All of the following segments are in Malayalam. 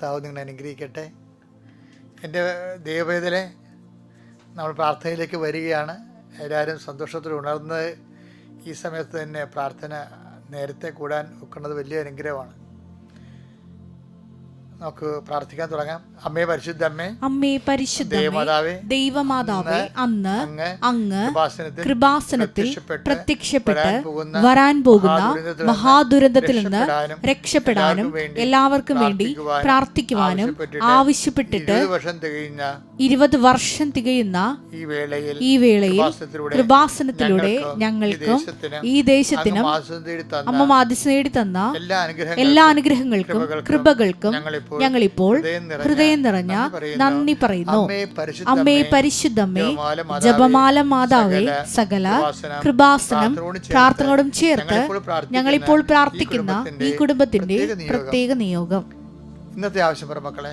കർത്താവ് നിങ്ങളെ അനുഗ്രഹിക്കട്ടെ. എന്റെ ദൈവവേദനെ നമ്മൾ പ്രാർത്ഥനയിലേക്ക് വരികയാണ്. എല്ലാവരും സന്തോഷത്തിൽ ഉണർന്ന് ഈ സമയത്ത് തന്നെ പ്രാർത്ഥന നേരത്തെ കൂടാൻ ഒക്കുന്നത് വലിയ അനുഗ്രഹമാണ്. നമുക്ക് പ്രാർത്ഥിക്കാൻ തുടങ്ങാം. അമ്മേ പരിശുദ്ധ അമ്മേ അമ്മേ പരിശുദ്ധ ദേവമാതാവേ ദൈവമാതാവേ അന്ന് അങ്ങ് കൃപാസനത്തിൽ പ്രത്യക്ഷപ്പെട്ട് വരാൻ പോകുന്ന മഹാദുരന്തത്തിൽ നിന്ന് രക്ഷപ്പെടാനും എല്ലാവർക്കും വേണ്ടി പ്രാർത്ഥിക്കുവാനും ആവശ്യപ്പെട്ടിട്ട് ഇരുപത് വർഷം തികയുന്ന ഈ വേളയിൽ കൃപാസനത്തിലൂടെ ഞങ്ങൾക്കും ഈ ദേശത്തിനും അമ്മ മാതിസ് നേടി തന്ന എല്ലാ അനുഗ്രഹങ്ങൾക്കും കൃപകൾക്കും ഞങ്ങളിപ്പോൾ ഹൃദയം നിറഞ്ഞ നന്ദി പറയുന്നു. അമ്മേ പരിശുദ്ധ അമ്മേ അമ്മേ, പരിശുദ്ധമ്മേ ജപമാല മാതാവേ, സകല കൃപാസനം, പ്രാർത്ഥനയോടും ചേർത്ത് ഞങ്ങളിപ്പോൾ പ്രാർത്ഥിക്കുന്ന ഈ കുടുംബത്തിന്റെ പ്രത്യേക നിയോഗം. ഇന്നത്തെ ആവശ്യം മക്കളെ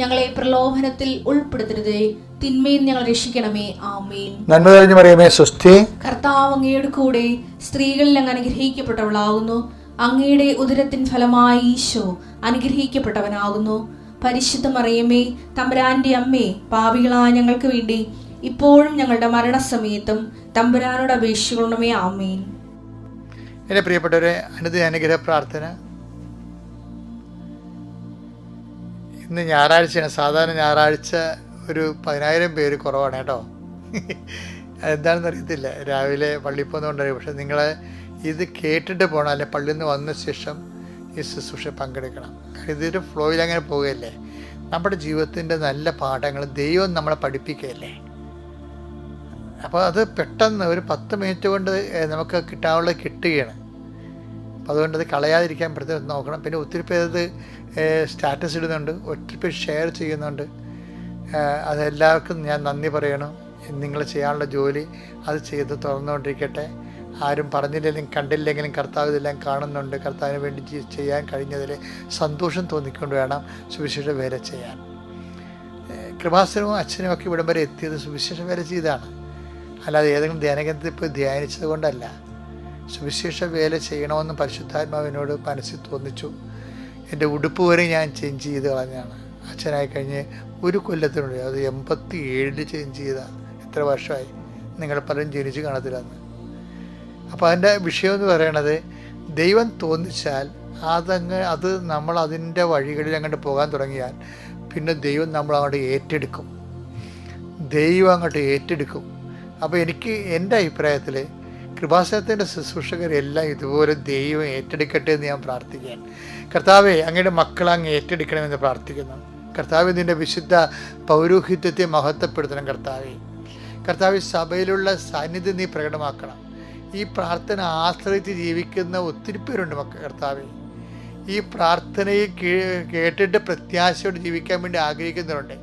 ഞങ്ങളെ പ്രലോഭനത്തിൽ ഉൾപ്പെടുത്തരുതേ. തിന്മയിൽ ഞങ്ങൾ രക്ഷിക്കണമേ. ആമേൻ. നന്മ തെളിഞ്ഞു പറയുമേ സുസ്ഥി കർത്താവ് അങ്ങയുടെ കൂടെ സ്ത്രീകളിൽ അങ്ങ് അനുഗ്രഹിക്കപ്പെട്ടവളാകുന്നു. അങ്ങയുടെ ഉദരത്തിൻ ഫലമായി ഈശോ അനുഗ്രഹിക്കപ്പെട്ടവനാകുന്നു. പരിശുദ്ധ മറിയമേ തമ്പുരാന്റെ അമ്മേ പാപികളായ ഞങ്ങൾക്ക് വേണ്ടി ഇപ്പോഴും ഞങ്ങളുടെ മരണസമയത്തും തമ്പുരാനോട് അപേക്ഷിക്കണമേ. ആമേൻ. എന്റെ പ്രിയപ്പെട്ടവരെ അനുദിന അനുഗ്രഹ പ്രാർത്ഥന. ഇന്ന് ഞായറാഴ്ചയാണ്. സാധാരണ ഞായറാഴ്ച ഒരു പതിനായിരം പേര് കുറവാണ് കേട്ടോ. എന്താണെന്ന് അറിയത്തില്ല. രാവിലെ പള്ളി പോകുന്നതുകൊണ്ടറിയാം. പക്ഷെ നിങ്ങൾ ഇത് കേട്ടിട്ട് പോകണം അല്ലെ പള്ളിയിൽ നിന്ന് വന്ന ശേഷം ഈ ശുശ്രൂഷ പങ്കെടുക്കണം. കാരണം ഇതൊരു ഫ്ലോയിൽ അങ്ങനെ പോവുകയല്ലേ. നമ്മുടെ ജീവിതത്തിന്റെ നല്ല പാഠങ്ങൾ ദൈവം നമ്മളെ പഠിപ്പിക്കുകയല്ലേ. അപ്പോൾ അത് പെട്ടെന്ന് ഒരു പത്ത് മിനിറ്റ് കൊണ്ട് നമുക്ക് കിട്ടാനുള്ളത് കിട്ടുകയാണ്. അതുകൊണ്ട് അത് കളയാതിരിക്കാൻ പ്രത്യേകം നോക്കണം. പിന്നെ ഒത്തിരി പേര് അത് സ്റ്റാറ്റസ് ഇടുന്നുണ്ട്. ഒത്തിരി പേര് ഷെയർ ചെയ്യുന്നുണ്ട്. അതെല്ലാവർക്കും ഞാൻ നന്ദി പറയണം. നിങ്ങൾ ചെയ്യാനുള്ള ജോലി അത് ചെയ്ത് തുറന്നുകൊണ്ടിരിക്കട്ടെ. ആരും പറഞ്ഞില്ലെങ്കിലും കണ്ടില്ലെങ്കിലും കർത്താവ് ഇതെല്ലാം കാണുന്നുണ്ട്. കർത്താവിന് വേണ്ടി ചെയ്യാൻ കഴിഞ്ഞതിൽ സന്തോഷം തോന്നിക്കൊണ്ട് വേണം സുവിശേഷ വേല ചെയ്യാൻ. കൃപാസനവും അച്ഛനും ഒക്കെ ഇവിടം വരെ എത്തിയത് സുവിശേഷ വേല ചെയ്താണ്. അല്ലാതെ ഏതെങ്കിലും ധ്യാനകേന്ദ്രത്തിൽ പോയി ധ്യാനിച്ചത് കൊണ്ടല്ല. സുവിശേഷ വേല ചെയ്യണമെന്ന് പരിശുദ്ധാത്മാവിനോട് മനസ്സിൽ തോന്നിച്ചു. എന്റെ ഉടുപ്പ് വരെ ഞാൻ ചേഞ്ച് ചെയ്ത് കളഞ്ഞാണ് അച്ഛനായി കഴിഞ്ഞ് ഒരു കൊല്ലത്തിനുള്ളിൽ അത് എൺപത്തി ഏഴിൽ ചേഞ്ച് ചെയ്ത. എത്ര വർഷമായി? നിങ്ങൾ പലരും ജനിച്ച് കാണത്തില്ലെന്ന്. അപ്പോൾ അതിന്റെ വിഷയം എന്ന് പറയണത് ദൈവം തോന്നിച്ചാൽ അതങ്ങ് അത് നമ്മൾ അതിന്റെ വഴികളിൽ അങ്ങോട്ട് പോകാൻ തുടങ്ങിയാൽ പിന്നെ ദൈവം നമ്മൾ അങ്ങോട്ട് ഏറ്റെടുക്കും. ദൈവം അങ്ങോട്ട് ഏറ്റെടുക്കും. അപ്പോൾ എനിക്ക് എന്റെ അഭിപ്രായത്തിൽ കൃപാസനത്തിന്റെ ശുശ്രൂഷകരെല്ലാം ഇതുപോലെ ദൈവം ഏറ്റെടുക്കട്ടെ എന്ന് ഞാൻ പ്രാർത്ഥിക്കുകയാണ്. കർത്താവെ അങ്ങയുടെ മക്കൾ അങ്ങ് ഏറ്റെടുക്കണമെന്ന് പ്രാർത്ഥിക്കുന്നു. കർത്താവ് നിന്റെ വിശുദ്ധ പൗരോഹിത്യത്തെ മഹത്വപ്പെടുത്തണം കർത്താവെ. കർത്താവ് സഭയിലുള്ള സാന്നിധ്യം നീ പ്രകടമാക്കണം. ഈ പ്രാർത്ഥന ആശ്രയിച്ച് ജീവിക്കുന്ന ഒത്തിരി പേരുണ്ട് മക്ക കർത്താവെ. ഈ പ്രാർത്ഥനയെ കേട്ടിട്ട് പ്രത്യാശയോട് ജീവിക്കാൻ വേണ്ടി ആഗ്രഹിക്കുന്നവരുണ്ട്.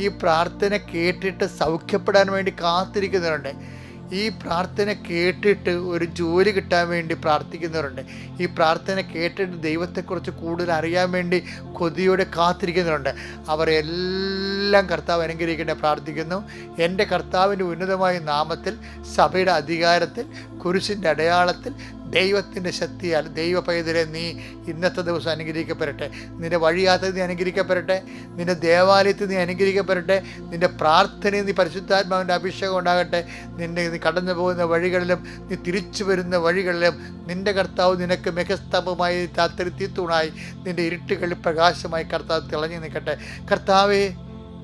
ഈ പ്രാർത്ഥന കേട്ടിട്ട് സൗഖ്യപ്പെടാൻ വേണ്ടി കാത്തിരിക്കുന്നവരുണ്ട്. ഈ പ്രാർത്ഥന കേട്ടിട്ട് ഒരു ജോലി കിട്ടാൻ വേണ്ടി പ്രാർത്ഥിക്കുന്നവരുണ്ട്. ഈ പ്രാർത്ഥന കേട്ടിട്ട് ദൈവത്തെക്കുറിച്ച് കൂടുതൽ അറിയാൻ വേണ്ടി കൊതിയോടെ കാത്തിരിക്കുന്നവരുണ്ട്. അവർ എല്ലാം കർത്താവ് അനുഗ്രഹിക്കട്ടെ പ്രാർത്ഥിക്കുന്നു. എന്റെ കർത്താവിന്റെ ഉന്നതമായ നാമത്തിൽ സഭയുടെ അധികാരത്തിൽ കുരിശിന്റെ അടയാളത്തിൽ ദൈവത്തിന്റെ ശക്തിയാൽ ദൈവ പൈതലെ നീ ഇന്നത്തെ ദിവസം അനുഗ്രഹിക്കപ്പെടട്ടെ. നിന്റെ വഴിയാത്ര നീ അനുഗ്രഹിക്കപ്പെടട്ടെ. നിന്റെ ദേവാലയത്തിൽ നീ അനുഗ്രഹിക്കപ്പെടട്ടെ. നിന്റെ പ്രാർത്ഥനയിൽ നീ പരിശുദ്ധാത്മാവിന്റെ അഭിഷേകം ഉണ്ടാകട്ടെ. നിന്റെ നീ കടന്നു പോകുന്ന വഴികളിലും നീ തിരിച്ചു വരുന്ന വഴികളിലും നിന്റെ കർത്താവ് നിനക്ക് മികസ്തംഭമായി താത്തിരുത്തി തീത്തൂണായി നിന്റെ ഇരുട്ടുകളിൽ പ്രകാശമായി കർത്താവ് തിളങ്ങി നിൽക്കട്ടെ. കർത്താവേ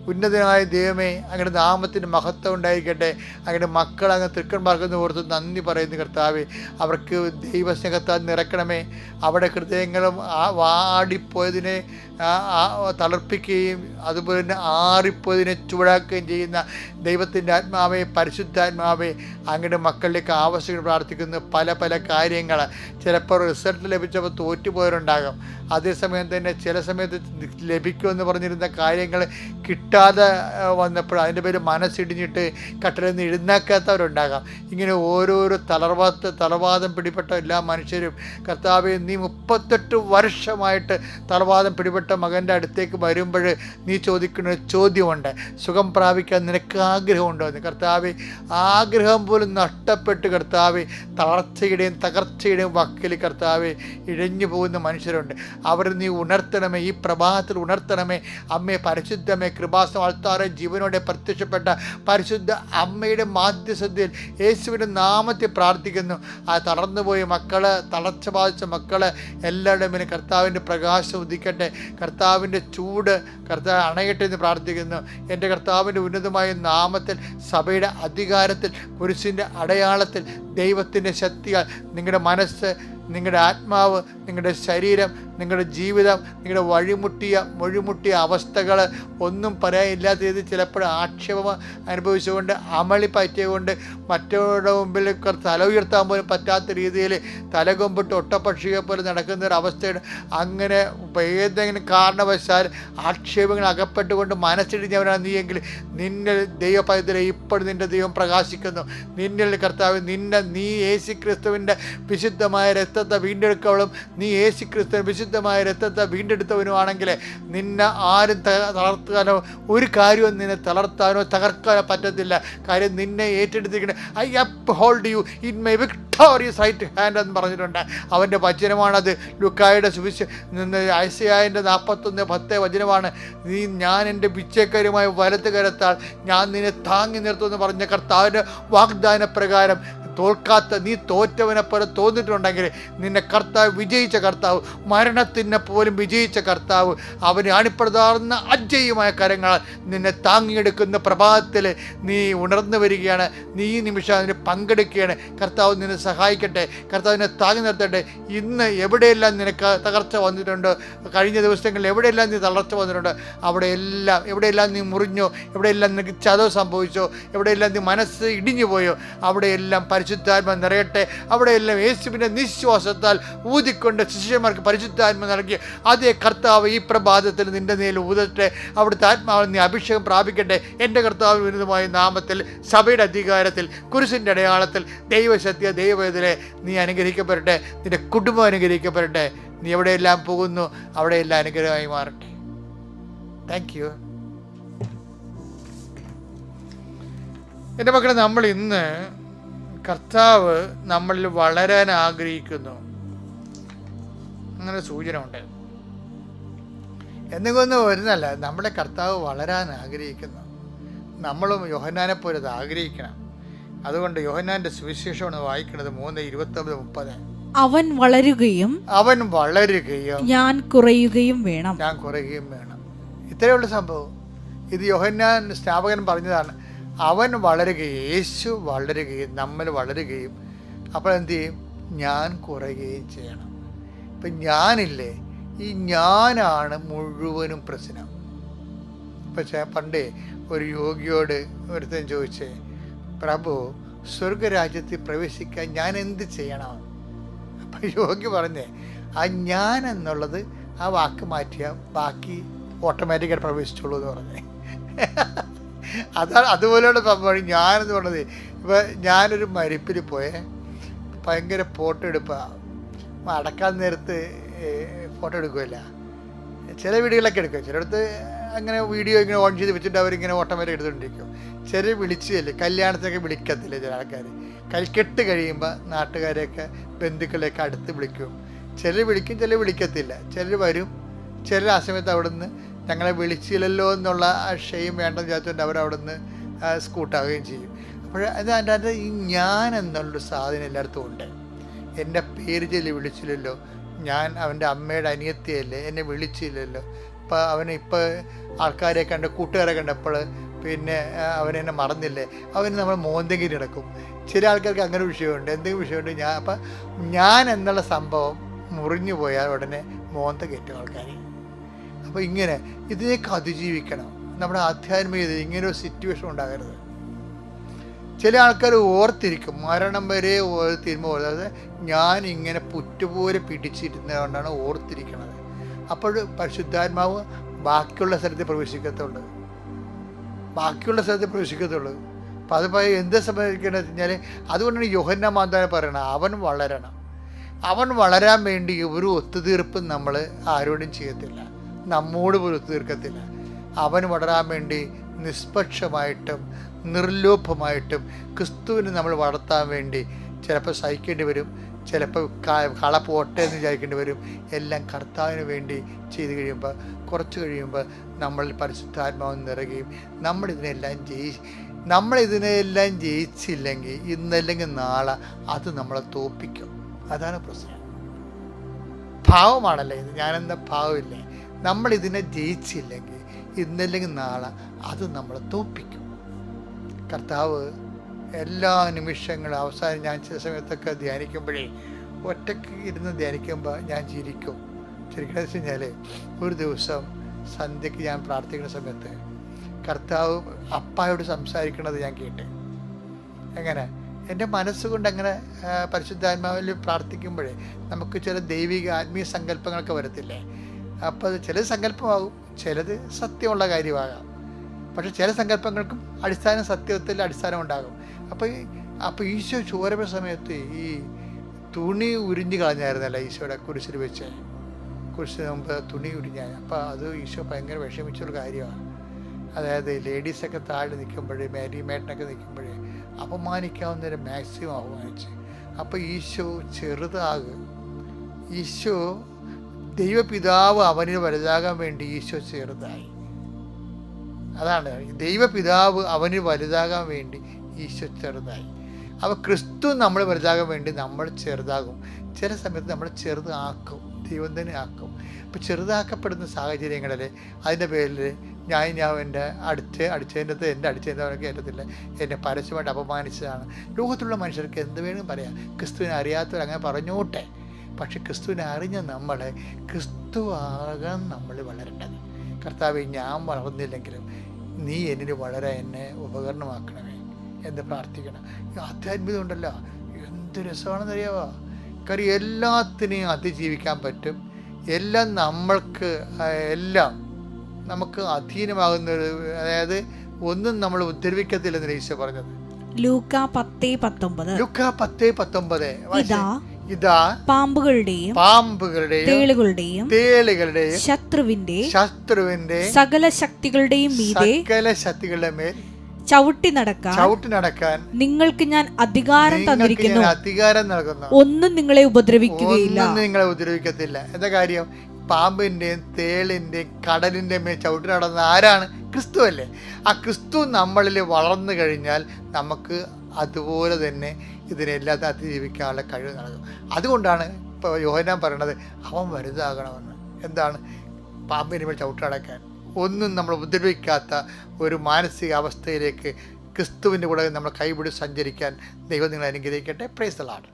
ഉന്നതനായ ദൈവമേ അങ്ങയുടെ നാമത്തിന് മഹത്വം ഉണ്ടായിരിക്കട്ടെ. അങ്ങയുടെ മക്കൾ അങ്ങ് തൃക്കന്മാർക്കെന്ന് ഓർത്ത് നന്ദി പറയുന്നു കർത്താവ്. അവർക്ക് ദൈവസ്നേഹത്താൽ നിറക്കണമേ അവിടെ ഹൃദയങ്ങളും ആ വാടിപ്പോയതിനെ തളർപ്പിക്കുകയും അതുപോലെ തന്നെ ആറിപ്പോതിനെ ചൂടാക്കുകയും ചെയ്യുന്ന ദൈവത്തിന്റെ ആത്മാവെ പരിശുദ്ധാത്മാവെ അങ്ങയുടെ മക്കളിലേക്ക് ആവശ്യങ്ങൾ പ്രാർത്ഥിക്കുന്ന പല പല കാര്യങ്ങൾ ചിലപ്പോൾ റിസൾട്ട് ലഭിച്ചപ്പോൾ തോറ്റുപോയവരുണ്ടാകും. അതേസമയം തന്നെ ചില സമയത്ത് ലഭിക്കുമെന്ന് പറഞ്ഞിരുന്ന കാര്യങ്ങൾ കിട്ടാതെ വന്നപ്പോൾ അതിന്റെ പേര് മനസ്സിടിഞ്ഞിട്ട് കട്ടലിൽ നിന്ന് എഴുന്നേക്കാത്തവരുണ്ടാകാം. ഇങ്ങനെ ഓരോരോ തളർവാത്ത തളർവാദം പിടിപ്പെട്ട എല്ലാ മനുഷ്യരും കർത്താവ് നീ മുപ്പത്തെട്ട് വർഷമായിട്ട് തളർവാദം പിടിപ്പെട്ട മകന്റെ അടുത്തേക്ക് വരുമ്പോൾ നീ ചോദിക്കുന്ന ചോദ്യമുണ്ട്. സുഖം പ്രാപിക്കാൻ നിനക്ക് ആഗ്രഹമുണ്ടോ എന്ന്? കർത്താവ് ആഗ്രഹം പോലും നഷ്ടപ്പെട്ട് കർത്താവ് തളർച്ചയുടെയും തകർച്ചയുടെയും വക്കിൽ കർത്താവ് ഇഴഞ്ഞു പോകുന്ന മനുഷ്യരുണ്ട്. അവർ നീ ഉണർത്തണമേ ഈ പ്രഭാതത്തിൽ ഉണർത്തണമേ. അമ്മയെ പരിശുദ്ധമേ കൃപാസം ആൾത്താറേ ജീവനോടെ പ്രത്യക്ഷപ്പെട്ട പരിശുദ്ധ അമ്മയുടെ മാധ്യസ്ഥതയിൽ യേശുവിന്റെ നാമത്തെ പ്രാർത്ഥിക്കുന്നു. ആ തളർന്നുപോയ മക്കൾ തളർച്ച ബാധിച്ച മക്കൾ എല്ലാവരുടെ മേലും കർത്താവിന്റെ പ്രകാശം ഉദിക്കട്ടെ. കർത്താവിന്റെ ചൂട് കർത്താവ് അണയട്ടെ എന്ന് പ്രാർത്ഥിക്കുന്നു. എന്റെ കർത്താവിന്റെ ഉന്നതമായ നാമത്തിൽ സഭയുടെ അധികാരത്തിൽ കുരിശിന്റെ അടയാളത്തിൽ ദൈവത്തിന്റെ ശക്തിയാൽ നിങ്ങളുടെ മനസ്സ് നിങ്ങളുടെ ആത്മാവ് നിങ്ങളുടെ ശരീരം നിങ്ങളുടെ ജീവിതം നിങ്ങളുടെ വഴിമുട്ടിയ മൊഴിമുട്ടിയ അവസ്ഥകൾ ഒന്നും പറയാനില്ലാത്ത രീതിയിൽ ചിലപ്പോൾ ആക്ഷേപം അനുഭവിച്ചുകൊണ്ട് അമളി പറ്റിയതുകൊണ്ട് മറ്റവരുടെ മുമ്പിൽ തല ഉയർത്താൻ പോലും പറ്റാത്ത രീതിയിൽ തലകൊമ്പിട്ട് ഒട്ടപ്പക്ഷിയെ പോലെ നടക്കുന്ന അങ്ങനെ ഏതെങ്കിലും കാരണവശാൽ ആക്ഷേപങ്ങൾ അകപ്പെട്ടുകൊണ്ട് മനസ്സിടിഞ്ഞവരാണ് നീയെങ്കിൽ നിന്നിൽ ദൈവപൈതലെ ഇപ്പോൾ നിന്റെ ദൈവം പ്രകാശിക്കുന്നു. നിന്നിൽ കർത്താവ് നിന്നെ നീ യേശു ക്രിസ്തുവിന്റെ വിശുദ്ധമായ രക്തത്തെ വീണ്ടെടുക്കവളും നീ യേശു ക്രിസ്തു വിശുദ്ധമായ രക്തത്തെ വീണ്ടെടുത്തവനുമാണെങ്കിൽ നിന്നെ ആരും തളർത്താനോ ഒരു കാര്യവും നിന്നെ തളർത്താനോ തകർക്കാനോ പറ്റത്തില്ല. കാര്യം നിന്നെ ഏറ്റെടുത്തിരിക്കുന്നത് I uphold you in my victorious right hand എന്ന് പറഞ്ഞിട്ടുണ്ട്. അവന്റെ വചനമാണത്. ലുക്കായുടെ സുവിശ നിന്ന് ഐസയായന്റെ നാൽപ്പത്തൊന്ന് പത്ത് വചനമാണ്. നീ ഞാൻ എന്റെ പിച്ചക്കാരുമായ വലത്ത് കരത്താൽ ഞാൻ നിന്നെ താങ്ങി നിർത്തുമെന്ന് പറഞ്ഞ കർത്താവിന്റെ വാഗ്ദാന പ്രകാരം തോൽക്കാത്ത നീ തോറ്റവനെ പോലെ തോന്നിട്ടുണ്ടെങ്കിൽ നിന്നെ കർത്താവ് വിജയിച്ച കർത്താവ് മരണത്തിനെ പോലും വിജയിച്ച കർത്താവ് അവന് അണിപ്രതാർന്ന അജയ്യമായ കരങ്ങൾ നിന്നെ താങ്ങിയെടുക്കുന്ന പ്രഭാതത്തിൽ നീ ഉണർന്നു വരികയാണ്. നീ ഈ നിമിഷം അതിന് പങ്കെടുക്കുകയാണ്. കർത്താവ് നിന്നെ സഹായിക്കട്ടെ. കർത്താവിനെ താങ്ങി നിർത്തട്ടെ. ഇന്ന് എവിടെയെല്ലാം നിനക്ക് തകർച്ച വന്നിട്ടുണ്ട്? കഴിഞ്ഞ ദിവസങ്ങളിൽ എവിടെയെല്ലാം നീ തളർച്ച വന്നിട്ടുണ്ട്? അവിടെയെല്ലാം എവിടെയെല്ലാം നീ മുറിഞ്ഞോ? എവിടെയെല്ലാം നിനക്ക് ചതവ് സംഭവിച്ചോ? എവിടെയെല്ലാം നീ മനസ്സ് ഇടിഞ്ഞു പോയോ അവിടെയെല്ലാം പരിശുദ്ധാത്മ നിറയട്ടെ. അവിടെയെല്ലാം യേശുവിന്റെ നിശ്വാസത്താൽ ഊതിക്കൊണ്ട് ശിഷ്യന്മാർക്ക് പരിശുദ്ധാത്മ നൽകി. അതേ കർത്താവ് ഈ പ്രഭാതത്തിൽ നിന്റെ നേരിൽ ഊതട്ടെ. അവിടുത്തെ ആത്മാവിൽ നീ അഭിഷേകം പ്രാപിക്കട്ടെ. എന്റെ കർത്താവ് വിരുദ്ധമായ നാമത്തിൽ സഭയുടെ അധികാരത്തിൽ കുരിശിന്റെ അടയാളത്തിൽ ദൈവശക്തിയ ദൈവവേദനെ നീ അനുഗ്രഹിക്കപ്പെടട്ടെ. നിന്റെ കുടുംബം അനുഗ്രഹിക്കപ്പെടട്ടെ. നീ എവിടെയെല്ലാം പോകുന്നു അവിടെയെല്ലാം അനുഗ്രഹമായി മാറട്ടെ. താങ്ക് യു എന്റെ മക്കളെ നമ്മൾ ഇന്ന് കർത്താവ് നമ്മളിൽ വളരാൻ ആഗ്രഹിക്കുന്നു. അങ്ങനെ സൂചന ഉണ്ട് എന്തെങ്കിലും വരുന്നല്ല നമ്മുടെ കർത്താവ് വളരാൻ ആഗ്രഹിക്കുന്നു. നമ്മളും യോഹന്നാനെ പോലെ അത് ആഗ്രഹിക്കണം. അതുകൊണ്ട് യോഹന്നാന്റെ സുവിശേഷമാണ് വായിക്കുന്നത് മൂന്ന് ഇരുപത്തൊമ്പത് മുപ്പത്. അവൻ വളരുകയും അവൻ വളരുകയും ഞാൻ കുറയുകയും വേണം. ഞാൻ കുറയുകയും വേണം. ഇത്രയുള്ള സംഭവം. ഇത് യോഹന്നാൻ സ്നാപകൻ പറഞ്ഞതാണ്. അവൻ വളരുകയും യേശു വളരുകയും നമ്മൾ വളരുകയും അപ്പോൾ എന്ത് ചെയ്യും? ഞാൻ കുറയുകയും ചെയ്യണം. ഇപ്പം ഞാനില്ലേ ഈ ഞാനാണ് മുഴുവനും പ്രശ്നം. പക്ഷേ പണ്ടേ ഒരു യോഗിയോട് ഒരുത്തൻ ചോദിച്ചേ പ്രഭു സ്വർഗരാജ്യത്തിൽ പ്രവേശിക്കാൻ ഞാൻ എന്ത് ചെയ്യണം? അപ്പം യോഗി പറഞ്ഞേ ആ ഞാൻ എന്നുള്ളത് ആ വാക്ക് മാറ്റിയാൽ ബാക്കി ഓട്ടോമാറ്റിക്കായിട്ട് പ്രവേശിച്ചോളൂ എന്ന് പറഞ്ഞേ. അതാണ് അതുപോലെയുള്ള സംഭവമാണ് ഞാനെന്ന് പറഞ്ഞത്. ഇപ്പം ഞാനൊരു മരിപ്പിൽ പോയേ ഭയങ്കര ഫോട്ടോ എടുപ്പാണ് അടക്കാൻ നേരത്ത് ഫോട്ടോ എടുക്കുമല്ല ചില വീഡിയോകളൊക്കെ എടുക്കും. ചിലയിടത്ത് അങ്ങനെ വീഡിയോ ഇങ്ങനെ ഓൺ ചെയ്ത് വെച്ചിട്ട് അവരിങ്ങനെ ഓട്ടോമാറ്റിക് എടുത്തുകൊണ്ടിരിക്കും. ചെറിയ വിളിച്ചതല്ലേ കല്യാണത്തിനൊക്കെ വിളിക്കത്തില്ല ചില ആൾക്കാർ കൽക്കെട്ട് കഴിയുമ്പോൾ നാട്ടുകാരെയൊക്കെ ബന്ധുക്കളെയൊക്കെ അടുത്ത് വിളിക്കും. ചിലർ വിളിക്കും ചിലർ വിളിക്കത്തില്ല. ചിലർ വരും. ചിലർ ആ സമയത്ത് അവിടെ നിന്ന് ഞങ്ങളെ വിളിച്ചില്ലല്ലോ എന്നുള്ള ആശയം വേണ്ടെന്ന് വിചാരിച്ചുകൊണ്ട് അവരവിടെ നിന്ന് സ്കൂട്ടാവുകയും ചെയ്യും. അപ്പോൾ അത് അതിന്റെ അത് ഈ ഞാൻ എന്നുള്ളൊരു സാധനം എല്ലായിടത്തും ഉണ്ട്. എന്റെ പേര് ചൊല്ലി വിളിച്ചില്ലല്ലോ. ഞാൻ അവന്റെ അമ്മയുടെ അനിയത്തിയല്ലേ എന്നെ വിളിച്ചില്ലല്ലോ. ഇപ്പം അവന് ഇപ്പോൾ ആൾക്കാരെ കണ്ട് കൂട്ടുകാരെ കണ്ടപ്പോൾ പിന്നെ അവനെന്നെ മറന്നില്ലേ. അവന് നമ്മൾ മോന്തെങ്കിലും കിടക്കും. ചില ആൾക്കാർക്ക് അങ്ങനെ വിഷയമുണ്ട്. എന്തെങ്കിലും വിഷയമുണ്ട് ഞാൻ അപ്പം ഞാൻ എന്നുള്ള സംഭവം മുറിഞ്ഞു പോയാൽ ഉടനെ മോന്ത കയറ്റും ആൾക്കാർ അപ്പോൾ ഇങ്ങനെ ഇതിനെയൊക്കെ അതിജീവിക്കണം. നമ്മുടെ ആധ്യാത്മികത ഇങ്ങനെ ഒരു സിറ്റുവേഷൻ ഉണ്ടാകരുത്. ചില ആൾക്കാർ ഓർത്തിരിക്കും. മരണം വരെ ഓർത്തിരുമ്പോൾ അതായത് ഞാൻ ഇങ്ങനെ പുറ്റുപോലെ പിടിച്ചിരുന്നതുകൊണ്ടാണ് ഓർത്തിരിക്കുന്നത് അപ്പോൾ പരിശുദ്ധാത്മാവ് ബാക്കിയുള്ള സ്ഥലത്ത് പ്രവേശിക്കത്തുള്ളൂ. ബാക്കിയുള്ള സ്ഥലത്ത് പ്രവേശിക്കത്തുള്ളൂ. അപ്പം അത് എന്ത് സംഭവിക്കണമെന്ന് വെച്ചാൽ അതുകൊണ്ടാണ് യോഹന്ന മാന്താനം പറയണത് അവൻ വളരണം. അവൻ വളരാൻ വേണ്ടി ഒരു ഒത്തുതീർപ്പും നമ്മൾ ആരോടും ചെയ്യത്തില്ല. നമ്മോട് പോലും തീർക്കത്തില്ല. അവൻ വളരാൻ വേണ്ടി നിഷ്പക്ഷമായിട്ടും നിർലോഭമായിട്ടും ക്രിസ്തുവിനെ നമ്മൾ വളർത്താൻ വേണ്ടി ചിലപ്പോൾ സഹിക്കേണ്ടി വരും ചിലപ്പോൾ കള പോട്ടെ എന്ന് വിചാരിക്കേണ്ടി വരും. എല്ലാം കർത്താവിന് വേണ്ടി ചെയ്ത് കഴിയുമ്പോൾ കുറച്ച് കഴിയുമ്പോൾ നമ്മൾ പരിശുദ്ധാത്മാവ് നിറയുകയും നമ്മളിതിനെല്ലാം ജയി നമ്മളിതിനെല്ലാം ജയിച്ചില്ലെങ്കിൽ ഇന്നല്ലെങ്കിൽ നാളെ അത് നമ്മളെ തോപ്പിക്കും അതാണ് പ്രശ്നം. ഭാവമാണല്ലേ ഇത്? ഞാനെന്താ ഭാവമില്ലേ? നമ്മൾ ഇതിനെ ജയിച്ചില്ലെങ്കിൽ ഇന്നല്ലെങ്കിൽ നാളെ അത് നമ്മൾ തോപ്പിക്കും. കർത്താവ് എല്ലാ നിമിഷങ്ങളും അവസാനം ഞാൻ ചില സമയത്തൊക്കെ ധ്യാനിക്കുമ്പോഴേ ഒറ്റയ്ക്ക് ഇരുന്ന് ധ്യാനിക്കുമ്പോൾ ഞാൻ ചിരിക്കും. ശരിക്കും വെച്ച് കഴിഞ്ഞാൽ ഒരു ദിവസം സന്ധ്യയ്ക്ക് ഞാൻ പ്രാർത്ഥിക്കുന്ന സമയത്ത് കർത്താവ് അപ്പായോട് സംസാരിക്കുന്നത് ഞാൻ കേട്ട്. എങ്ങനെ? എന്റെ മനസ്സുകൊണ്ട് അങ്ങനെ പരിശുദ്ധാത്മാവിൽ പ്രാർത്ഥിക്കുമ്പോഴേ നമുക്ക് ചില ദൈവിക ആത്മീയ സങ്കല്പങ്ങളൊക്കെ വരത്തില്ലേ? അപ്പോൾ അത് ചിലത് സങ്കല്പമാകും ചിലത് സത്യമുള്ള കാര്യമാകാം. പക്ഷെ ചില സങ്കല്പങ്ങൾക്കും അടിസ്ഥാന സത്യത്തിൽ അടിസ്ഥാനം ഉണ്ടാകും. അപ്പോൾ അപ്പോൾ ഈശോ ചോരപ്പ സമയത്ത് ഈ തുണി ഉരിഞ്ഞു കളഞ്ഞായിരുന്നല്ല ഈശോയുടെ കുരിശിൽ വെച്ച്. കുരിശിന് മുമ്പ് തുണി ഉരിഞ്ഞാൽ അപ്പോൾ അത് ഈശോ ഭയങ്കര വിഷമിച്ചൊരു കാര്യമാണ്. അതായത് ലേഡീസൊക്കെ താഴെ നിൽക്കുമ്പോഴേ മാരി മേട്ടനൊക്കെ നിൽക്കുമ്പോഴേ അപമാനിക്കാവുന്നതിന് മാക്സിമം അപമാനിച്ച് അപ്പോൾ ഈശോ ചെറുതാകും. ഈശോ ദൈവപിതാവ് അവന് വലുതാകാൻ വേണ്ടി ഈശോ ചെറുതായി. അതാണ് ദൈവപിതാവ് അവന് വലുതാകാൻ വേണ്ടി ഈശോ ചെറുതായി. അപ്പോൾ ക്രിസ്തു നമ്മൾ വലുതാകാൻ വേണ്ടി നമ്മൾ ചെറുതാകും. ചില സമയത്ത് നമ്മൾ ചെറുതാക്കും ദൈവം തന്നെ ആക്കും. അപ്പോൾ ചെറുതാക്കപ്പെടുന്ന സാഹചര്യങ്ങളിൽ അതിന്റെ പേരിൽ ഞാൻ ഞാൻ എന്റെ അടിച്ച് അടിച്ചതിന്റെ എന്റെ അടിച്ചതിന്റെ കേട്ടത്തില്ല എന്നെ പരസ്യമായിട്ട് അപമാനിച്ചതാണ്. ലോകത്തുള്ള മനുഷ്യർക്ക് എന്ത് വേണമെങ്കിലും പറയാം. ക്രിസ്തുവിനെ അറിയാത്തവർ അങ്ങനെ പറഞ്ഞോട്ടെ. പക്ഷെ ക്രിസ്തുവിനെ അറിഞ്ഞ നമ്മളെ ക്രിസ്തു ആകാൻ നമ്മൾ വളരേണ്ടത്. കർത്താവ് ഞാൻ വളർന്നില്ലെങ്കിലും നീ എന്നിൽ വളരെ എന്നെ ഉപകരണമാക്കണമേ എന്ന് പ്രാർത്ഥിക്കണം. ആധ്യാത്മികത ഉണ്ടല്ലോ. എന്ത് രസമാണെന്നറിയാവോ? കാര്യം എല്ലാത്തിനെയും അതിജീവിക്കാൻ പറ്റും. എല്ലാം നമ്മൾക്ക് എല്ലാം നമുക്ക് അധീനമാകുന്ന ഒരു അതായത് ഒന്നും നമ്മൾ ഉദ്ധരിപ്പിക്കത്തില്ലെന്ന് ഈശോ പറഞ്ഞത്. ലൂക്ക പത്തേ പത്തൊമ്പത്. ലൂക്ക പത്തേ പത്തൊമ്പത്. ഇതാ ഇതാ പാമ്പുകളുടെയും പാമ്പുകളുടെയും തേളുകളുടെയും തേളുകളുടെയും ശത്രുവിന്റെ ശത്രുവിന്റെ സകല ശക്തികളുടെയും മീതെ സകല ശക്തികളുടെ മേൽ ചവിട്ടി നടക്കാൻ ചവിട്ടി നടക്കാൻ നിങ്ങൾക്ക് ഞാൻ അധികാരം തന്നിരിക്കുന്നു. അധികാരം നൽകുന്നു. ഒന്നും നിങ്ങളെ ഉപദ്രവിക്കുകയില്ല. നിങ്ങളെ ഉപദ്രവിക്കത്തില്ല. എന്താ കാര്യം? പാമ്പിന്റെയും തേളിന്റെയും കടലിന്റെ മേൽ ചവിട്ടി നടന്ന ആരാണ്? ക്രിസ്തു അല്ലേ? ആ ക്രിസ്തു നമ്മളിൽ വളർന്നു കഴിഞ്ഞാൽ നമുക്ക് അതുപോലെ തന്നെ ഇതിനെല്ലാം അതിജീവിക്കാനുള്ള കഴിവ് നൽകും. അതുകൊണ്ടാണ് ഇപ്പോൾ യോഹനാൻ പറയണത് അവൻ വലുതാകണമെന്ന്. എന്താണ്? പാമ്പിന് മേൽ ചവിട്ടി ഒന്നും നമ്മൾ ഉപദ്രവിക്കാത്ത ഒരു മാനസികാവസ്ഥയിലേക്ക് ക്രിസ്തുവിന്റെ കൂടെ നമ്മൾ കൈപിടി സഞ്ചരിക്കാൻ ദൈവം നിങ്ങളെ അനുഗ്രഹിക്കട്ടെ. Praise the Lord